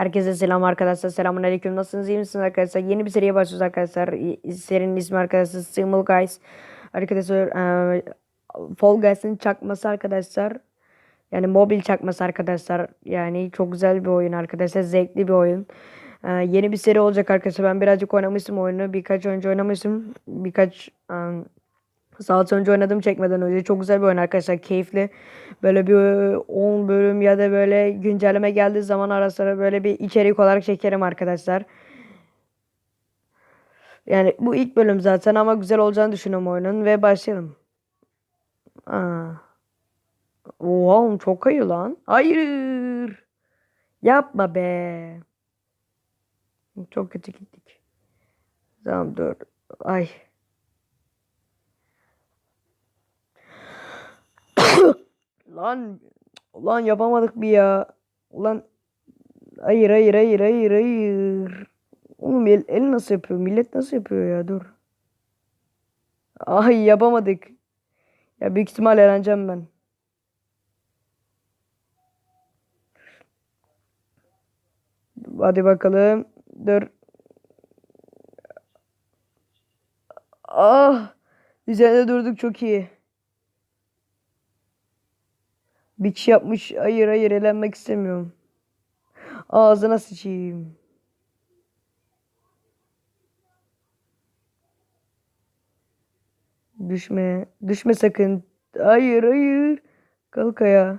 Herkese selam arkadaşlar. Selamun aleyküm. Nasılsınız? iyi misiniz arkadaşlar? Yeni bir seriye başlıyoruz arkadaşlar. Serinin ismi arkadaşlar Simul Guys. Arkadaşlar eee, Fall Guys'ın çakması arkadaşlar. Yani mobil çakması arkadaşlar. Yani çok güzel bir oyun arkadaşlar. Zevkli bir oyun. Eee, yeni bir seri olacak arkadaşlar. Ben birazcık oynamıştım oyunu. Birkaç önce oynamıştım. Birkaç eee, Saat önce oynadım çekmeden önce. Çok güzel bir oyun arkadaşlar. Keyifli. Böyle bir 10 bölüm ya da böyle güncelleme geldiği zaman ara sıra böyle bir içerik olarak çekerim arkadaşlar. Yani bu ilk bölüm zaten ama güzel olacağını düşünüyorum oyunun ve başlayalım. Aa. Oğlum çok kayıyor lan. Hayır. Yapma be. Çok kötü gittik. Tamam dur. Ay. Lan lan yapamadık bir ya. Ulan hayır hayır hayır hayır hayır. Oğlum el, el nasıl yapıyor? Millet nasıl yapıyor ya? Dur. Ay yapamadık. Ya büyük ihtimal eğleneceğim ben. Hadi bakalım. Dur. Ah! Üzerinde durduk çok iyi. Kişi yapmış. Hayır hayır elenmek istemiyorum. Ağzına sıçayım. Düşme. Düşme sakın. Hayır hayır. Kalk ayağa.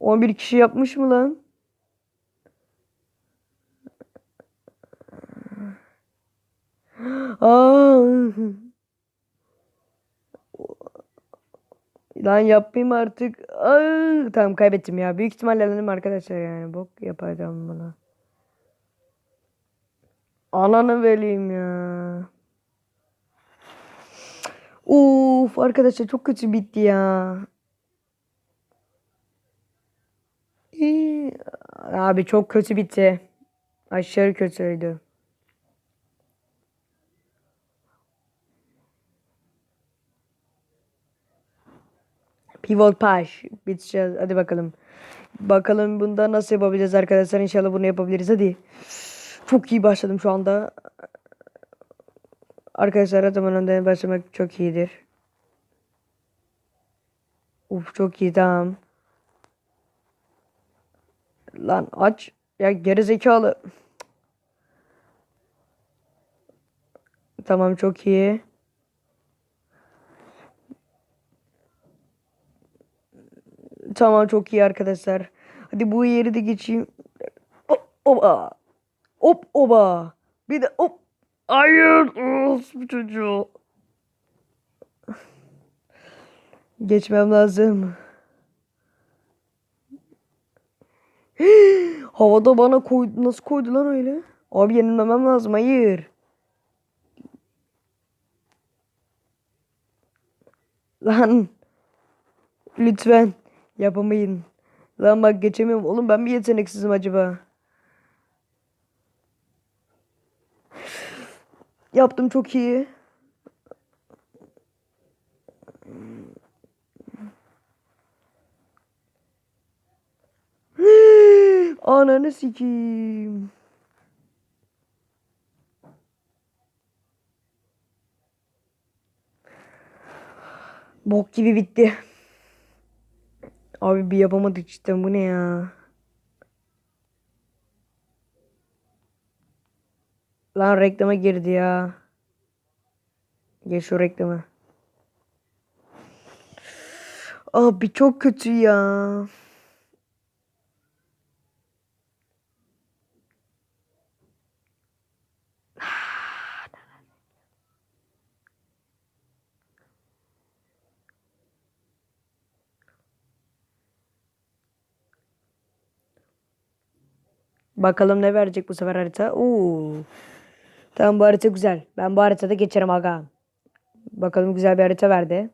11 kişi yapmış mı lan? Aa. Lan yapmayayım artık. Aa, tamam kaybettim ya. Büyük ihtimalle elendim arkadaşlar yani. Bok yapacağım buna. Ananı vereyim ya. Uf arkadaşlar çok kötü bitti ya. Abi çok kötü bitti. Aşırı kötüydü. Pivot Pash. Biteceğiz. Hadi bakalım. Bakalım bunda nasıl yapabiliriz arkadaşlar. İnşallah bunu yapabiliriz. Hadi. Çok iyi başladım şu anda. Arkadaşlar zaman önden başlamak çok iyidir. Uf çok iyi tamam. Lan aç. Ya geri zekalı. Tamam çok iyi. Tamam çok iyi arkadaşlar. Hadi bu yeri de geçeyim. Hop oba. Hop oba. Bir de hop. Hayır. Of, bu çocuğu. Geçmem lazım. Havada bana koydu. Nasıl koydu lan öyle? Abi yenilmemem lazım. Hayır. Lan. Lütfen. Yapamayın. Lan bak geçemiyorum. Oğlum ben mi yeteneksizim acaba? Yaptım çok iyi. Ananı sikeyim. Bok gibi bitti. Abi bir yapamadık cidden bu ne ya? Lan reklama girdi ya. Geç şu reklamı. Abi çok kötü ya. Bakalım ne verecek bu sefer harita. Oo. Tamam bu harita güzel. Ben bu haritada geçerim aga. Bakalım güzel bir harita verdi.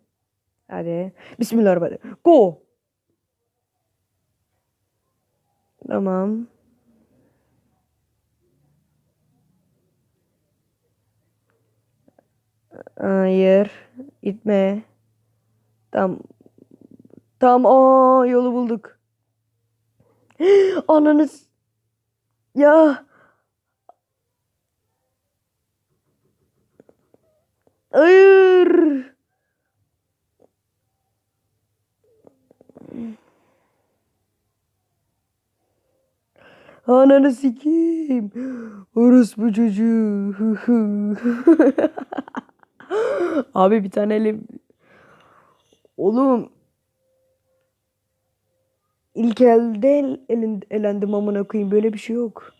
Hadi. Bismillahirrahmanirrahim. Go. Tamam. Hayır. Gitme. Tamam. Tamam. Aa, yolu bulduk. Ananız. Ya. Hayır. Ananı sikeyim. Orospu çocuğu. Abi bir tane elim. Oğlum. İlk elde el, elin, elendim amına koyayım. Böyle bir şey yok.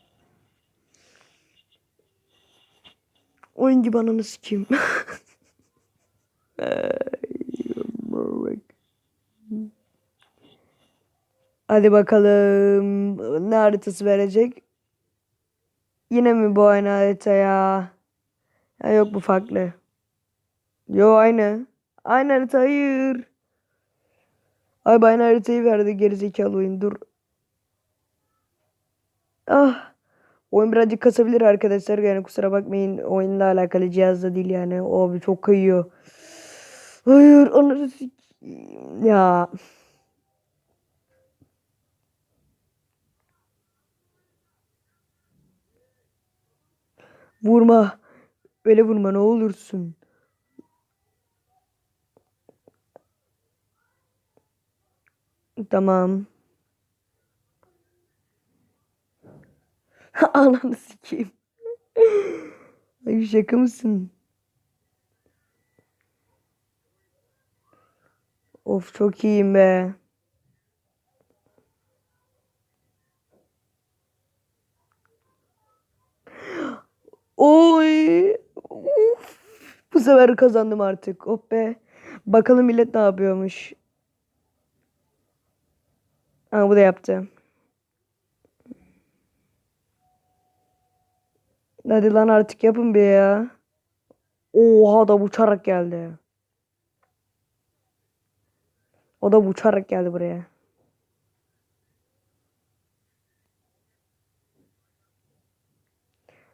Oyun gibi ananı sikeyim. Hadi bakalım. Ne haritası verecek? Yine mi bu aynı harita ya? Ya yok bu farklı. Yo aynı. Aynı harita hayır. Ay aynı haritayı verdi gerizekalı oyun dur. Ah. Oyun birazcık kasabilir arkadaşlar yani kusura bakmayın oyunla alakalı cihazda değil yani. O abi çok kayıyor. Hayır onu ya. Vurma. Öyle vurma ne olursun. Tamam. Ananı sikeyim. Ay şaka mısın? Of çok iyiyim be. Oy. Uf. Bu sefer kazandım artık. Oh be. Bakalım millet ne yapıyormuş. Aa, bu da yaptı. Hadi lan artık yapın bir ya. Oha da uçarak geldi. O da uçarak geldi buraya.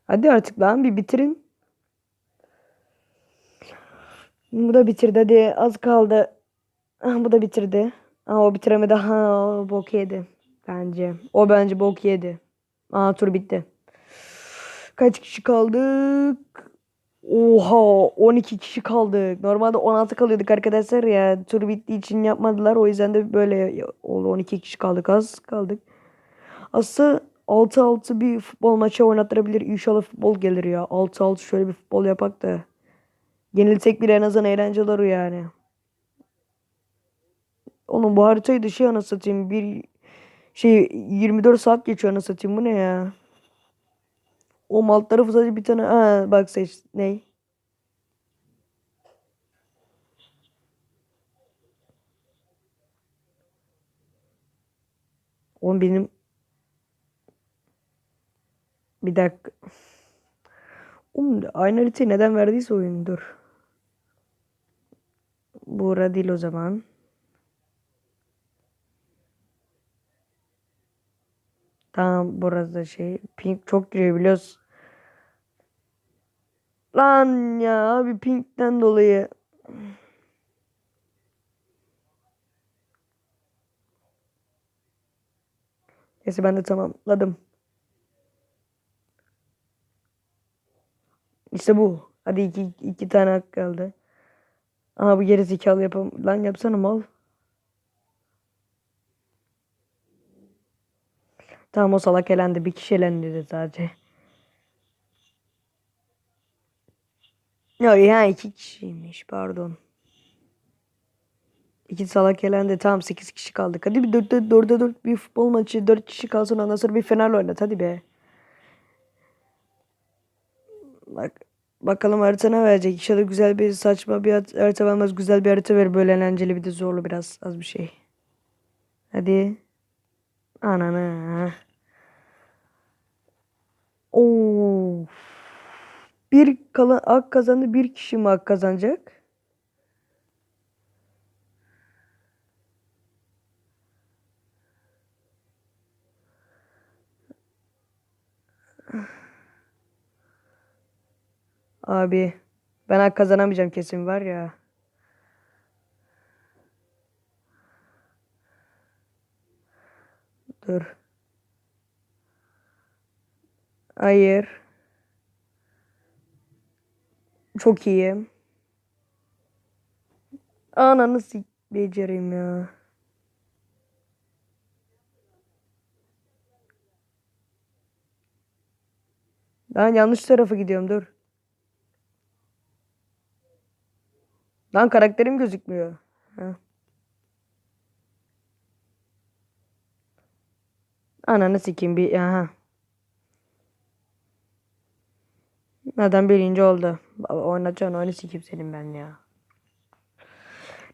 Hadi artık lan bir bitirin. Bu da bitirdi hadi az kaldı. Ah, bu da bitirdi. Aa, o bitiremedi. Ha, bok yedi. Bence. O bence bok yedi. Aa tur bitti. Kaç kişi kaldık? Oha 12 kişi kaldık. Normalde 16 kalıyorduk arkadaşlar ya. Tur bittiği için yapmadılar. O yüzden de böyle oldu. 12 kişi kaldık. Az kaldık. Aslında 6-6 bir futbol maçı oynattırabilir. İnşallah futbol gelir ya. 6-6 şöyle bir futbol yapak da. Yenilsek bile en azından eğlenceli olur yani. Oğlum bu haritayı dışı anasını satayım. Bir şey 24 saat geçiyor anasını satayım. Bu ne ya? O alt tarafı sadece bir tane. Ha, bak seç. Ney? Oğlum benim bir dakika. Oğlum aynı haritayı neden verdiyse oyun dur. Bura değil o zaman. Tamam burası şey. Pink çok giriyor biliyoruz. Lan ya abi pinkten dolayı. Neyse ben de tamamladım. İşte bu. Hadi iki, iki tane hak kaldı. Aha bu geri zekalı yapam. Lan yapsana mal. Tamam o salak elendi. Bir kişi elendi de sadece. Ya ya iki kişiymiş pardon. İki salak elendi. Tamam sekiz kişi kaldık. Hadi bir dörtte dörtte dört bir futbol maçı. Dört kişi kalsın ondan sonra bir Fener'le oynat. Hadi be. Bak. Bakalım harita ne verecek. İnşallah güzel bir saçma bir harita vermez. Güzel bir harita ver. Böyle eğlenceli bir de zorlu biraz. Az bir şey. Hadi. Anana. Oo. Bir kalan ak kazandı. Bir kişi mi ak kazanacak? Abi ben hak kazanamayacağım kesin var ya. Dur. Hayır. Çok iyi. Ananı sik becereyim ya. Ben yanlış tarafa gidiyorum dur. Lan karakterim gözükmüyor. Heh. Ananı sikeyim bir aha. Neden birinci oldu? Oynatacaksın oyunu sikeyim senin ben ya.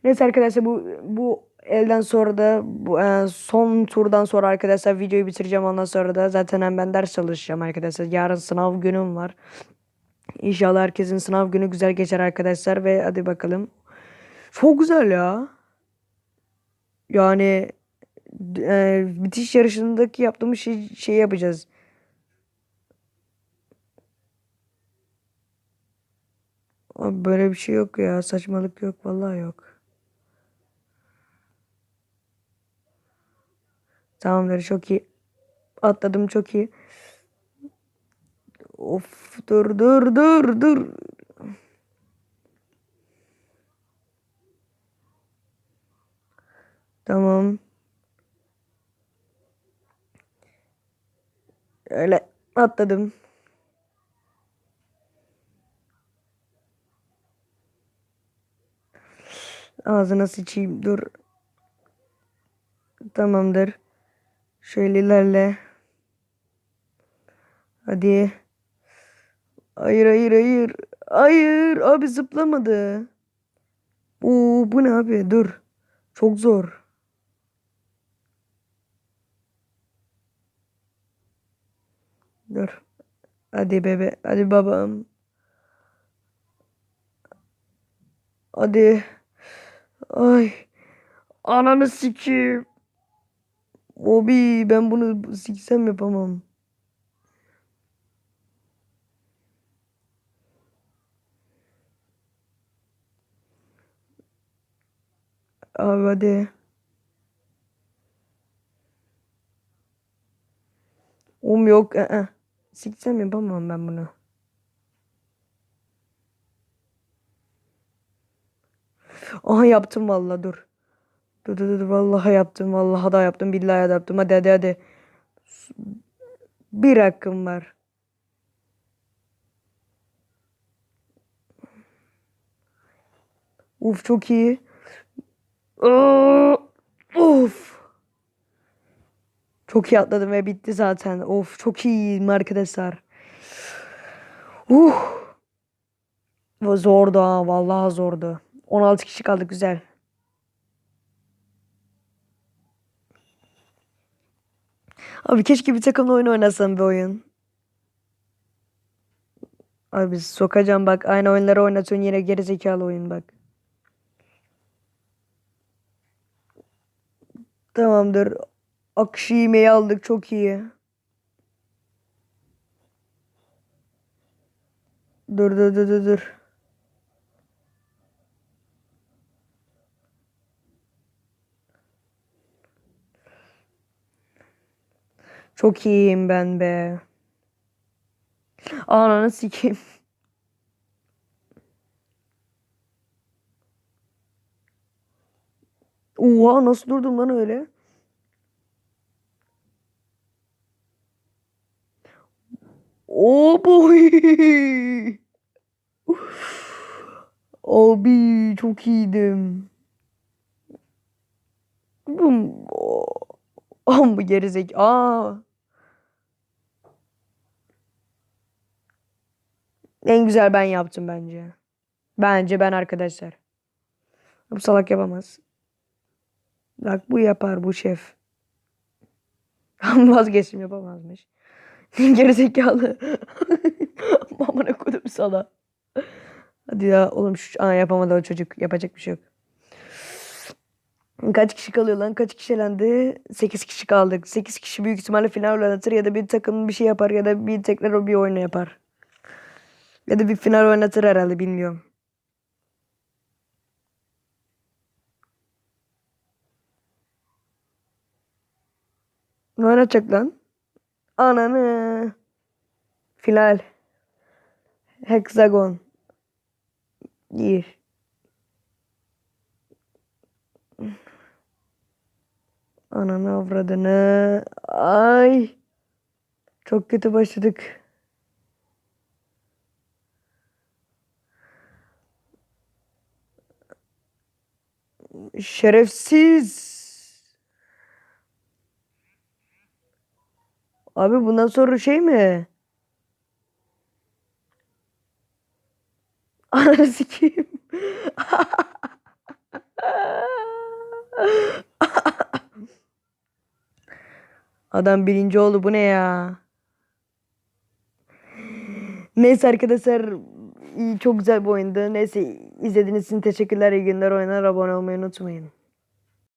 Neyse arkadaşlar bu bu elden sonra da bu e, son turdan sonra arkadaşlar videoyu bitireceğim ondan sonra da zaten ben ders çalışacağım arkadaşlar. Yarın sınav günüm var. İnşallah herkesin sınav günü güzel geçer arkadaşlar ve hadi bakalım. Çok güzel ya. Yani e, bitiş yarışındaki yaptığımız şey, şey yapacağız. Abi böyle bir şey yok ya. Saçmalık yok. Vallahi yok. Tamamdır. Çok iyi. Atladım çok iyi. Of dur dur dur dur. Tamam. Öyle atladım. Ağzına sıçayım. Dur. Tamamdır. Şöyle ilerle. Hadi. Hayır hayır hayır. Hayır abi zıplamadı. Oo bu ne abi? Dur. Çok zor. Dur. Hadi bebe. Hadi babam. Hadi. Ay. Ananı sikeyim. Obi ben bunu siksem yapamam. Abi hadi. Um yok. Aa. Siksem yapamam ben bunu. Aha yaptım vallahi dur. Dur dur dur vallahi yaptım vallahi da yaptım billahi da yaptım hadi hadi hadi. Bir hakkım var. Uf çok iyi. Aa, Of. Çok iyi atladım ve bitti zaten. Of çok iyiyim arkadaşlar. Uh. Zordu ha vallahi zordu. 16 kişi kaldık güzel. Abi keşke bir takımla oyun oynasam bir oyun. Abi sokacağım bak aynı oyunları oynatıyorsun yine gerizekalı oyun bak. Tamamdır. Akışı yemeği aldık çok iyi. Dur dur dur dur dur. Çok iyiyim ben be. Ananı sikeyim. Oha nasıl durdum lan öyle? Oh boy. Abi çok iyiydim. Bum. Oh, bu gerizek. Aa. En güzel ben yaptım bence. Bence ben arkadaşlar. Bu salak yapamaz. Bak bu yapar bu şef. Vazgeçtim yapamazmış. Gerizekalı. Amına koydum sana. Hadi ya oğlum şu Aa, yapamadı o çocuk. Yapacak bir şey yok. Kaç kişi kalıyor lan? Kaç kişi elendi? 8 kişi kaldık. 8 kişi büyük ihtimalle final oynatır ya da bir takım bir şey yapar ya da bir tekrar o bir oyunu yapar. Ya da bir final oynatır herhalde bilmiyorum. Ne oynatacak lan? Ananı. Final. Hexagon. Bir. Ananı avradını. Ay. Çok kötü başladık. Şerefsiz. Abi bundan sonra şey mi? Ananı sikeyim. Adam birinci oldu. Bu ne ya? Neyse arkadaşlar çok güzel bir oyundu. Neyse izlediğiniz için teşekkürler. İyi günler. Oyunlara abone olmayı unutmayın.